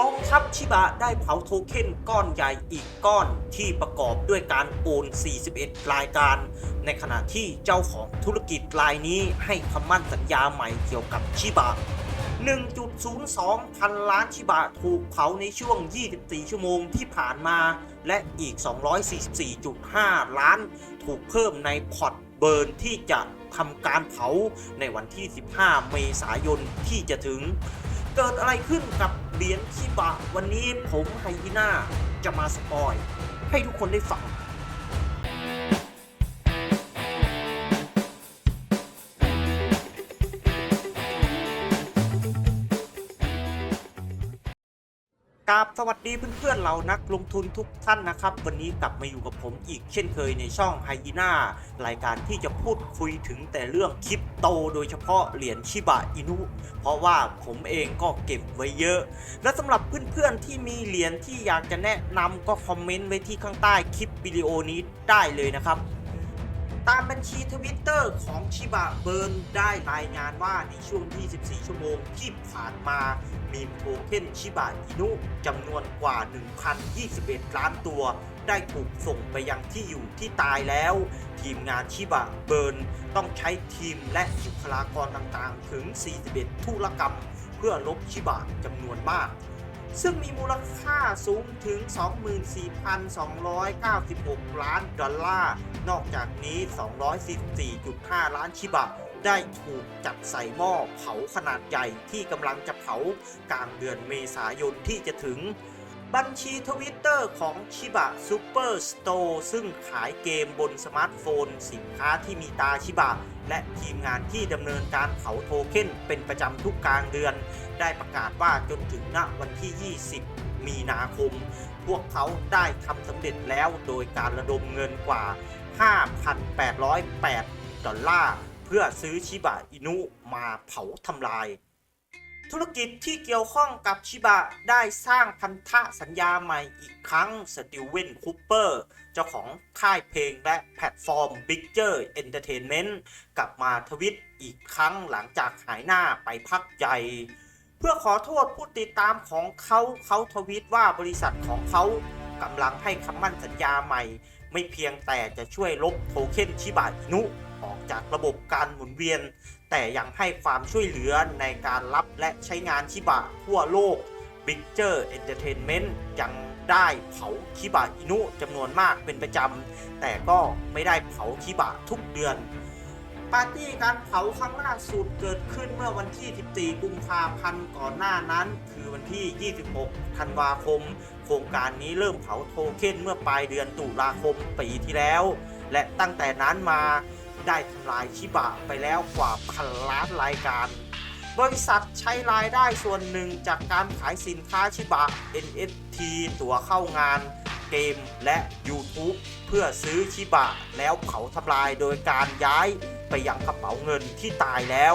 กองทัพชิบะได้เผาโทเค็นก้อนใหญ่อีกก้อนที่ประกอบด้วยการโอน 41 รายการ ในขณะที่เจ้าของธุรกิจรายนี้ให้คำมั่นสัญญาใหม่เกี่ยวกับชิบะ 1.02 พันล้านชิบะถูกเผาในช่วง 24 ชั่วโมงที่ผ่านมา และอีก 244.5 ล้าน ถูกเพิ่มในพอร์ตเบิร์นที่จะทำการเผาในวันที่ 15 เมษายนที่จะถึง เกิดอะไรขึ้นกับเหรียญชิบะ วันนี้ผมไฮยีน่าจะมาสปอย ให้ทุกคนได้ฟัง กราบสวัสดีเพื่อนๆเรานักลงทุนทุกท่านนะครับ วันนี้กลับมาอยู่กับผมอีกเช่นเคยในช่องไฮยีน่ารายการที่จะพูดคุยถึงแต่เรื่องคริปโต โดยเฉพาะเหรียญชิบะอินุ เพราะว่าผมเองก็เก็บไว้เยอะ และสำหรับเพื่อนๆที่มีเหรียญที่อยากจะแนะนำก็คอมเมนต์ไว้ที่ข้างใต้คลิปวิดีโอนี้ได้เลยนะครับ ตามบัญชีทวิตเตอร์ของชิบะเบิร์นได้รายงานว่าในช่วง 24 ชั่วโมงที่ผ่านมา มีโทเค็นชิบะอินุจำนวนกว่า 1,021 ล้านตัว ได้ถูกส่งไปยังที่อยู่ที่ตายแล้ว ทีมงานชิบะเบิร์นต้องใช้ทีมและบุคลากรต่างๆ ถึง 41ธุรกรรม เพื่อลบชิบะจำนวนมาก ซึ่งมีมูลค่าสูงถึง 24,296 ล้านดอลลาร์ นอกจากนี้ 244.5 ล้านชิบะ ได้ถูกจัดใส่หม้อเผาขนาดใหญ่ที่กำลังจะเผากลางเดือนเมษายนที่จะถึง บัญชีทวิตเตอร์ของชิบะซูเปอร์สโตร์ซึ่งขายเกมบนสมาร์ทโฟน สินค้าที่มีตาชิบะและทีมงานที่ดำเนินการเผาโทเค็นเป็นประจำทุกกลางเดือน ได้ประกาศว่าจนถึงณวันที่ 20 มีนาคม พวกเขาได้ทำสำเร็จแล้วโดยการระดมเงินกว่า 5,808 ดอลลาร์ เพื่อซื้อชิบะอินุมาเผาทำลาย ธุรกิจที่เกี่ยวข้องกับชิบะได้สร้างพันธะสัญญาใหม่อีกครั้งสติวเวนคูเปอร์เจ้าของค่ายเพลงและแพลตฟอร์ม b i g g e r Entertainment กลับมาทวิตอีกครั้งหลังจากหายหน้าไปพักใหญ่เพื่อขอโทษผู้ติดตามของเขาเขาทวิตว่าบริษัทของเขากำลังให้คำมั่นสัญญาใหม่ ไม่เพียงแต่จะช่วยลบโทเค็นชิบะอินุ ออกจากระบบการหมุนเวียน แต่ยังให้ความช่วยเหลือในการรับและใช้งานชิบะทั่วโลก b i g g e r Entertainment ยังได้เผาชิบะอินุจำนวนมากเป็นประจำ แต่ก็ไม่ได้เผาชิบะทุกเดือน ปาร์ตี้การเผาครั้งล่าสุดเกิดขึ้นเมื่อวันที่ 14 กุมภาพันธ์ก่อนหน้านั้น คือวันที่ 26 ธันวาคม โครงการนี้เริ่มเผาโทเค็นเมื่อปลายเดือนตุลาคมปีที่แล้ว และตั้งแต่นั้นมา ได้ทำลายชิบะไปแล้วกว่าพันล้านรายการ บริษัทใช้รายได้ส่วนหนึ่งจากการขายสินค้าชิบะ NFT ตัวเข้างานเกมและ YouTube เพื่อซื้อชิบะแล้วเผาทำลายโดยการย้ายไปยังกระเป๋าเงินที่ตายแล้ว